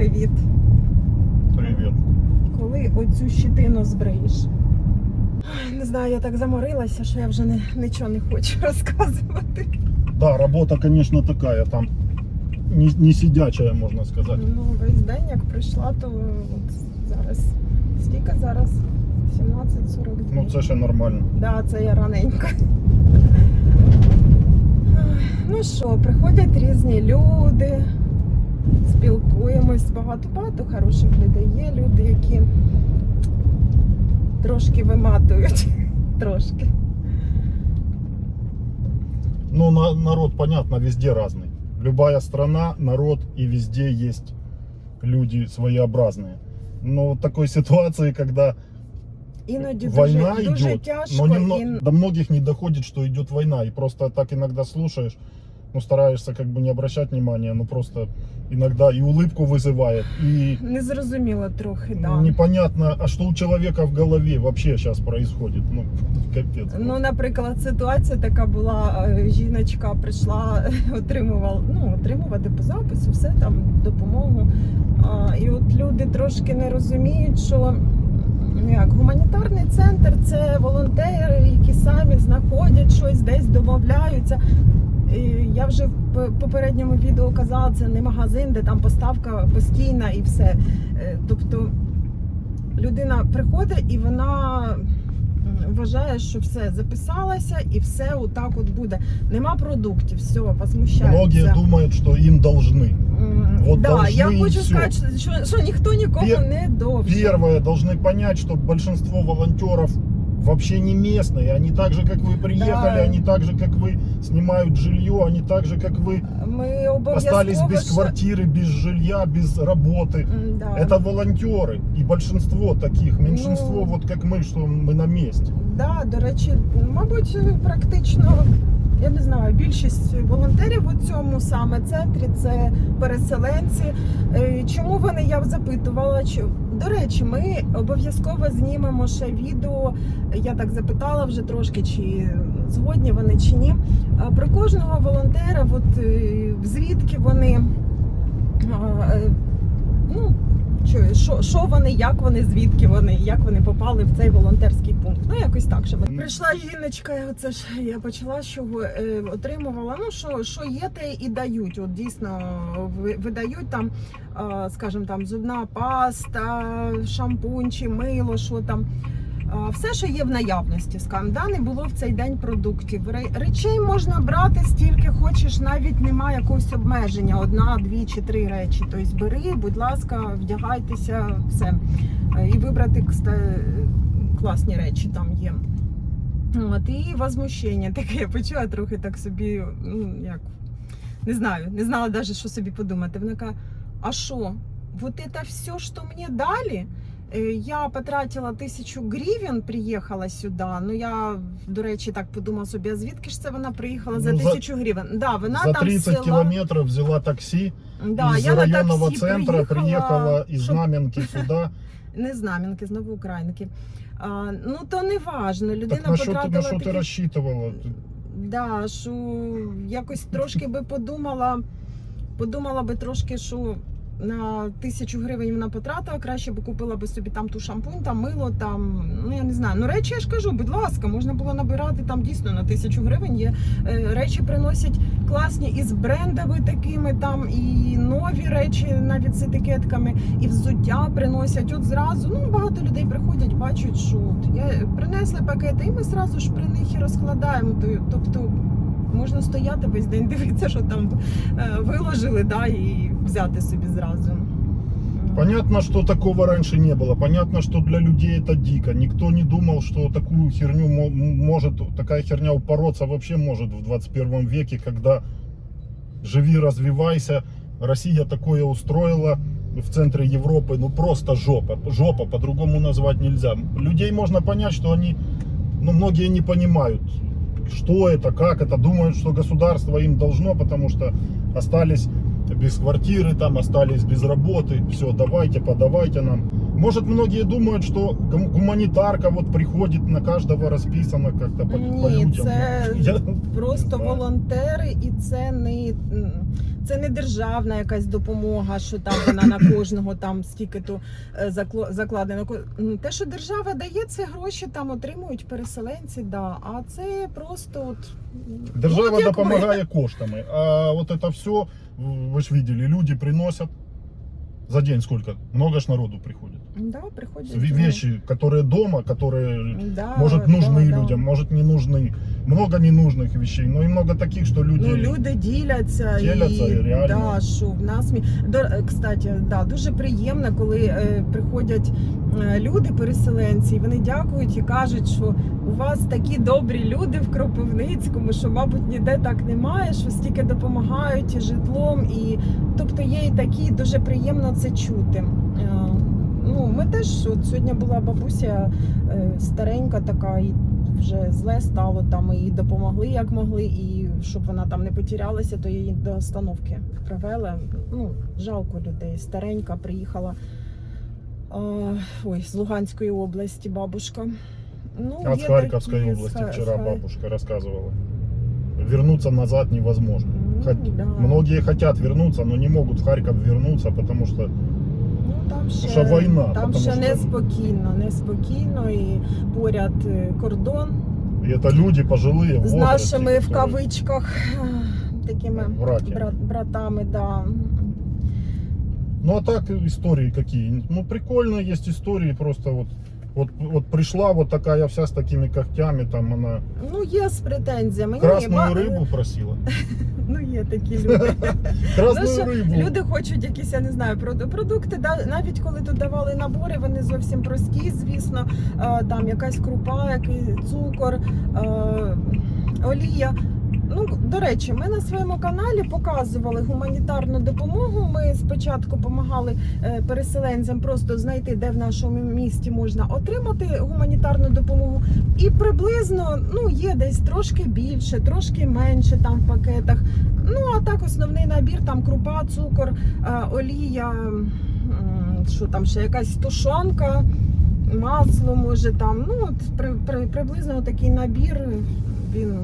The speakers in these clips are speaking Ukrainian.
Привіт. Привет. Коли оцю щитину збриєш? Не знаю, я так заморилася, що я вже не, нічого не хочу розказувати. Да, работа, конечно, такая, там не, не сидячая, можно сказать. Ну, весь день, як прийшла, то от зараз. Скільки зараз? 17.42. Ну, це ще нормально. Да, це я раненько. Ну що, приходять різні люди, спілкуємось, багато багато хороших людей. Є люди, які трошки виматують. Трошки. Ну, на, народ, понятно, везде разный. Любая страна, народ и везде есть люди своеобразные. Но в такой ситуации, когда Іноді война дуже, дуже идет, тяжко. но немно- і... до многих не доходит, что идет война. И просто так иногда слушаешь, ну, стараешься как бы не обращать внимания, но просто иногда и улыбку вызывает, и Незрозуміло трохи, да. непонятно, а что у человека в голове вообще сейчас происходит. Ну, капец. Ну, наприклад, ситуація така була: е, жіночка прийшла, отримувала, ну, отримувати по запису, все там допомогу. А, і от люди трошки не розуміють, що ну, як гуманітарний центр це волонтери, які самі знаходять щось, десь домовляються. І я вже в п- попередньому відео казала, це не магазин, де там поставка постійна і все. Е, Тобто людина приходить і вона м, вважає, що все записалася і все отак от буде. Нема продуктів, все, возмущається. Многие думают, что им должны. М, вот да, должны я і хочу всё. сказати, що, що ніхто нікому Пер- не довше. Первое, должны понять, что большинство волонтеров вообще не местные. Они так же, как вы приехали, Да. они так же, как вы снимают жилье, они так же, как вы Ми обов'язково остались без що- квартиры, без жилья, без работы. М, Да. Это волонтеры. И большинство таких, меньшинство, Ну. вот как мы, что мы на месте. Да, до речі, мабуть, практично. я не знаю, більшість волонтерів у цьому саме центрі це переселенці. Е, Чому вони я запитувала? До речі, ми обов'язково знімемо ще відео. Я так запитала вже трошки, чи згодні вони чи ні. Про кожного волонтера, от е, звідки вони. е, Ну, що, що, що вони, як вони, звідки вони, як вони попали в цей волонтерський пункт. Ну, якось так. Щоб... Прийшла жіночка, Це ж я почала, що е, отримувала. Ну, що, що є, те і дають. От дійсно ви- видають там, е, скажімо, там зубна паста, шампунь чи мило, що там. Все, що є в наявності, скажімо, да, не було в цей день продуктів. Речей можна брати стільки хочеш, навіть немає якогось обмеження. Одна, дві чи три речі. Тобто бери, будь ласка, вдягайтеся, все. Е, І вибрати класні речі там є. От, і возмущення таке, я почула трохи так собі, ну як не знаю, не знала навіть, що собі подумати. Вона каже, а що? Вот это все, что мне дали, Я потратила тисячу гривень, приїхала сюди. Ну я, до речі, так подумала собі, а звідки ж це вона приїхала за Ну, за- тисячу гривень? Да, вона За там 30 села. километров взяла такси Да, из я на районного таксі центра, приехала из щоб- Знаменки сюда. Не знам'янки, з Новоукраїнки. А, ну то не важно. Людина Так на что, ты, на потратила что ты такі- рассчитывала? Да, що якось трошки би подумала, подумала би трошки, що на тисячу гривень вона потратила, краще би купила би собі там ту шампунь, там мило, там, ну я не знаю. Ну речі я ж кажу, будь ласка, можна було набирати там дійсно на тисячу гривень. Є е, речі приносять класні і з брендами такими, там і нові речі навіть з етикетками, і взуття приносять. От зразу ну багато людей приходять, бачать, що я принесли пакети, і ми зразу ж при них і розкладаємо. То- Тобто можна стояти весь день, дивитися, що там виложили, да, і взяти собі зразу. Понятно, что такого раньше не было. Понятно, что для людей это дико. Никто не думал, что такую херню может, такая херня упороться вообще может в 21 веке, когда живи, развивайся. Россия такое устроила в центре Европы, ну просто жопа. Жопа, по-другому назвать нельзя. Людей можно понять, что они, ну многие не понимают, что это, как это, думают, что государство им должно, потому что остались без квартиры, там остались без работы, все, давайте, подавайте нам. Может, многие думают, что гум- гуманитарка вот приходит на каждого расписано как-то по, по Ні, людям. це Я- просто не знаю. волонтери, і це не, м, це не державна якась допомога, що там вона на кожного там стільки то е, закладено. Ну, Те, що держава дає, це гроші там отримують переселенці, да. А це просто от Держава ну, от допомагає ми. коштами. А от це все, ви ж бачили, люди приносят за день сколько? Много ж народу приходит. Да, приходять. В- Вещи, которые дома, которые, Да, может, да, нужны да. людям, может, не нужны. Много ненужных вещей, но и много таких, что люди... Ну, люди діляться, Діляться, і реально. Да, що в нас мі- До, е, кстати, да, дуже приємно, коли е, приходять е, люди, переселенці, і вони дякують і кажуть, що у вас такі добрі люди в Кропивницькому, що, мабуть, ніде так немає, що стільки допомагають і житлом, і тобто є і такі, дуже приємно це чути. Е, Ну, ми теж от сьогодні була бабуся е, старенька така, і вже зле стало там. Їй допомогли як могли, і щоб вона там не потерялася, то її до остановки привели. Ну, жалко людей. Старенька приїхала е, ой, з Луганської області бабушка. Ну, такі, з области Ха- вчера з Ха- бабушка рассказывала. Вернуться назад невозможно. Ну, Хот- да. Многие хотят вернуться, но не могут в Харьков вернуться, потому что Ну, там ще, Що війна, там потому ще що- неспокійно, неспокійно і поряд е, кордон. и это люди пожилые в з возрасте, нашими в которые- кавичках е, такими Браті. брат, братами, да. Ну а так истории какие? Ну прикольно есть истории, просто вот вот, вот пришла вот такая вся с такими когтями, там она Ну, є з претензіями. Ні, красную ба- рыбу просила. Ну, є такі люди. Ну, що, рыбу. Люди хочуть якісь, я не знаю, прод- продукти. Да, навіть коли тут давали набори, вони зовсім прості, звісно. Е, Там якась крупа, який цукор, е, олія. Ну, до речі, ми на своєму каналі показували гуманітарну допомогу. Ми спочатку допомагали е, переселенцям просто знайти, де в нашому місті можна отримати гуманітарну допомогу. І приблизно ну, є десь трошки більше, трошки менше там в пакетах. Ну, а так основний набір, там крупа, цукор, е, олія, що там ще якась тушонка, масло, може там. Ну, от при, при, приблизно такий набір. Він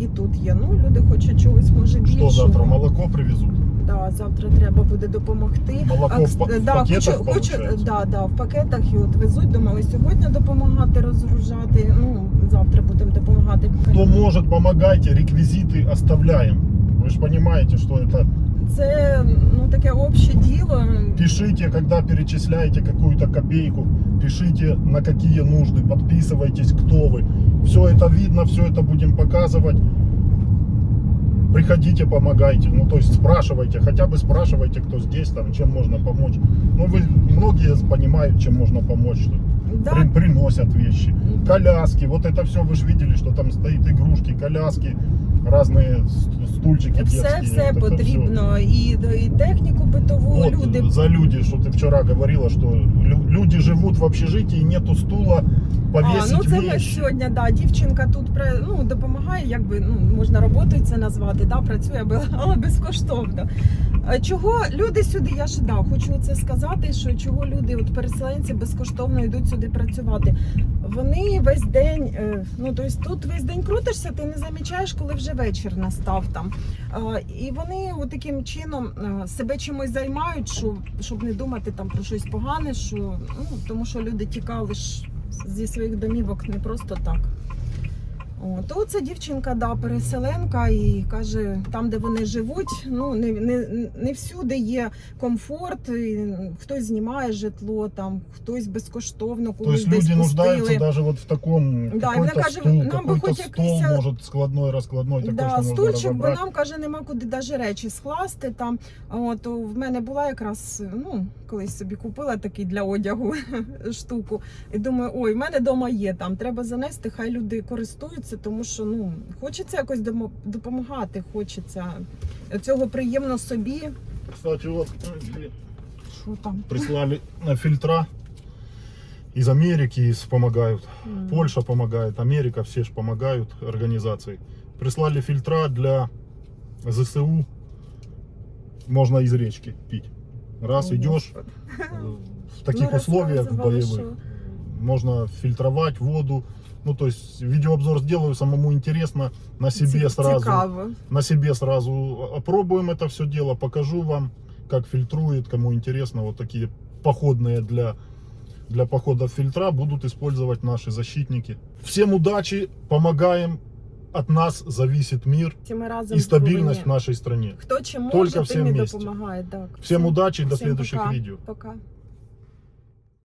і тут є. Ну, люди хочуть чогось може більше. Что завтра молоко привезут? Да, завтра треба буде допомогти. Молоко А, в, кс- па- в да, пакетах хочу, хочу, получается? да, да, в пакетах і от везуть. Думали сьогодні допомагати розгружати. Ну завтра будемо допомагати. Кто может, помогайте, реквизиты оставляем. Вы же понимаете, что это Це ну таке обще діло. Пишите, когда перечисляете какую-то копейку, пишите на какие нужды, подписывайтесь, кто вы. Все это видно, все это будем показывать. Приходите, помогайте. Ну, то есть спрашивайте, хотя бы спрашивайте, кто здесь, там, чем можно помочь. Ну, вы многие понимают, чем можно помочь. Что Да, при- приносят вещи. Коляски, вот это все, вы же видели, что там стоит игрушки, коляски, разные ст- стульчики все детские. все Вот это всё. потрібно. І, і техніку битову Вот люди. за люди, что ты вчера говорила, что лю- люди живут в общежитии, нету стула а, ну це ми вещи. сьогодні, да, дівчинка тут ну, допомагає, якби ну, можна роботою це назвати, да, працює, але- але безкоштовно. Е, Чого люди сюди, я ж да, хочу це сказати, що чого люди, от переселенці безкоштовно йдуть сюди працювати. Вони весь день, е, ну тобто тут весь день крутишся, ти не замічаєш, коли вже вечір настав там. Е, І вони от таким чином е, себе чимось займають, що, щоб не думати там про щось погане, що ну тому що люди тікали ж зі своїх домівок не просто так. То ця дівчинка, да, переселенка, і каже, там, де вони живуть, ну не, не, не всюди є комфорт, і хтось знімає житло, там хтось безкоштовно То когось десь люди даже вот в таком Да, какой-то каже, стул, нам какой-то стол, якийсь, может складной, раскладной, такой, Да, что стульчик, бо нам каже, нема куди навіть речі скласти. Там от в мене була якраз ну колись собі купила такий для одягу штуку. І думаю, ой, в мене вдома є там. Треба занести, хай люди користуються, тому що ну хочеться якось домо- допомагати. Хочеться цього приємно собі. Кстати, вот Що там? прислали на фильтра из Америки из помогают. М. Польша помогает, Америка, все же помогают организации. Прислали фильтра для ЗСУ. Можно из речки пить. Раз О, идешь Господи. э, в таких Ну, условиях рассказывала, боевых, что- можно фильтровать воду, Ну, то есть видеообзор сделаю, самому интересно, на себе Ці- сразу, Цікаво. на себе сразу опробуем это все дело, покажу вам, как фильтрует, кому интересно, вот такие походные для для похода фильтра будут использовать наши защитники. Всем удачи, помогаем, от нас зависит мир Всі ми разом и стабильность в повинні. нашей стране. Хто чим Только може, всім тим і вместе. допомагає. Так. Всем удачи и до Всім следующих пока. видео. Пока.